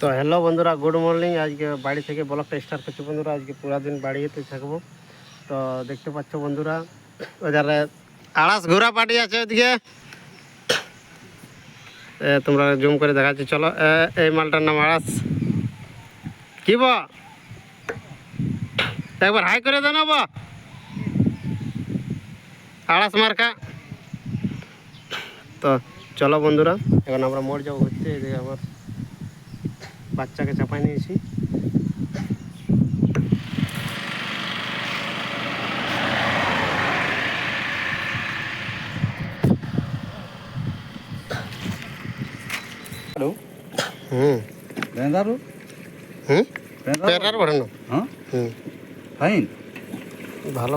তো হ্যালো বন্ধুরা, good morning. আজকে বাড়ি থেকে ব্লগটা স্টার্ট করছি বন্ধুরা। আজকে পুরা দিন বাড়িতে থাকব। তো দেখতে পাচ্ছ বন্ধুরা ওইধারে আড়াস ঘোরা পাটি আছে ওদিকে তোমরা জুম করে দেখাচ্ছি, চলো। এই মালটার নাম আড়াস। কি বা? একবার হাই করে দেন বা? আড়াস মার্কা। তো চলো বন্ধুরা, এখন আমরা মোড় যাব ঘুরতে। এদিকে আমার বাচ্চাকে চাপাই নিয়েছি। হ্যালো হুম। বেঁদারু? হুম? বাড়ানো হ্যাঁ? হুম। ফাইন? ভালো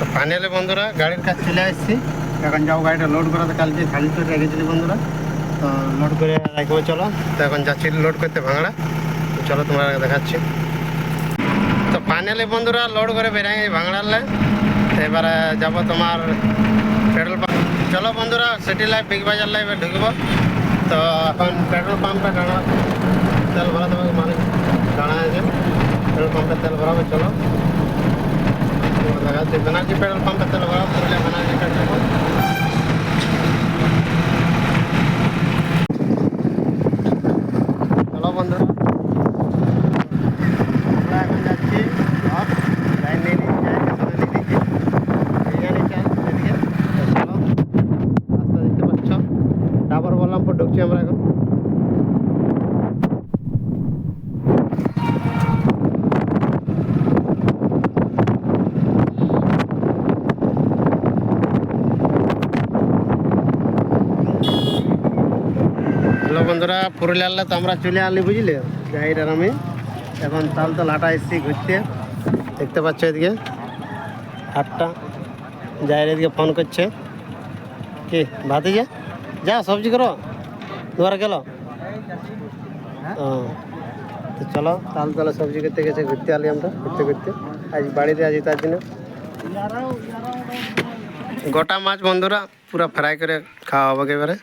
তো ফাইনালি বন্ধুরা গাড়ির কাজ চলে আসছি। এখন যাও গাড়িটা লোড করাতে কালকে খালি করে রেখেছিলি বন্ধুরা। তো লোড করে রাখব, চলো। তো এখন যাচ্ছি লোড করতে ভাঙড়া। চলো তোমরা দেখাচ্ছি। তো ফাইনালি বন্ধুরা লোড করে গেছি ভাঙড়ালে এবারে যাব তোমার পেট্রোল পাম্প চলো বন্ধুরা সিটি লাইফ বিগ বাজার লাইফে ঢুকবো। তো এখন পেট্রোল পাম্পে টানা তেল ভরা হবে মানে টানা আছে। পেট্রোল পাম্পে তেল ভরাবে, চলো। দেখাচ্ছি ব্যানার্জি পেট্রোল পাম্পে তেল ভরাবো পুরুলিয়া ব্যানার্জি পেট্রোল পাম্প চলো বন্ধুরা আমরা এখন যাচ্ছি দেখতে পাচ্ছ ডাবর বলরামপুর ঢুকছি আমরা এখন হ্যালো বন্ধুরা পুরুলিয়ালে তো আমরা চলে আলি বুঝলে? গাড়িটার আমি। এখন তাল তো লাটা এসছি ঘুরতে। দেখতে পাচ্ছ এদিকে? হাটটা। যাই এদিকে ফোন করছে। কি ভাতে যা যা সবজি করো। দুবার গেল? ও, তো চলো, তাল তলা সবজি করতে গেছে, ঘুরতে আলি আমরা, ঘুরতে ঘুরতে। আজ বাড়িতে আছি তার জন্য। গোটা মাছ বন্ধুরা, পুরো ফ্রাই করে খাওয়া হবে এবারে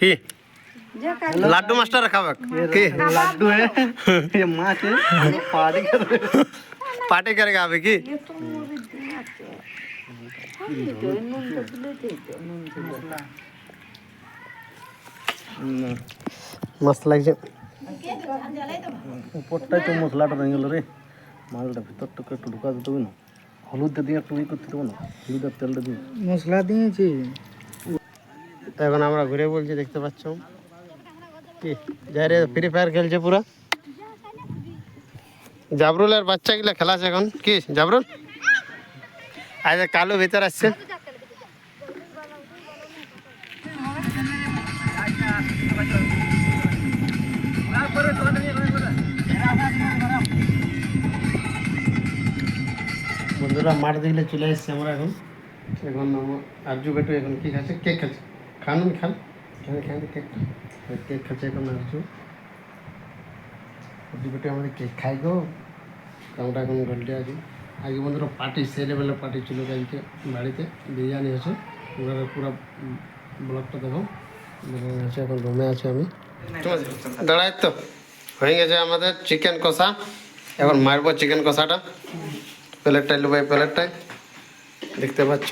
কি? লাড্ডু মাস্টার খাবাক কে? লাড্ডু হে মাছ পাটি করে। পার্টি করে খাবে কি? মস্ত লাগছে। উপরটাই তো মশলাটা রয়ে রে। মালটা ভিতরটাকে একটু ঢুকা দিতে হবে না। হলুদটা দিয়ে একটু ই করতে দেবো না। হলুদের তেলটা দিয়ে। মশলা দিয়েছি। এখন আমরা ঘুরে বলছি দেখতে পাচ্ছ? কি? যাই রে ফ্রি ফায়ার খেলছে পুরো। জাবরুলের বাচ্চাগুলো খেলাছে এখন। কি, জাবরুল? আজ কালু ভিতর আসছে। বন্ধুরা, মাঠ দেখলে চলে এসেছি আমরা এখন। এখন আরজু বেটু এখন কি খাচ্ছে কেক খাচ্ছে খান খান খান খান কেক কেক খাচ্ছে এখন আরজু বেটু আমাদের কেক খাই গো। আমরা এখন গল্টে আছি। আগে বন্ধুরা পার্টি সেই লেভেলের পার্টি ছিল আজকে বাড়িতে, বিরিয়ানি আছে। পুরো পুরো ব্লগটা দেখো। বিরিয়ানি আছে, এখন রুমে আছি আমি। দাঁড়াই তো। হয়ে গেছে আমাদের চিকেন কষা। এখন মারবো চিকেন কষাটা। প্লেটটাই নেব এই প্লেটটাই দেখতে পাচ্ছ?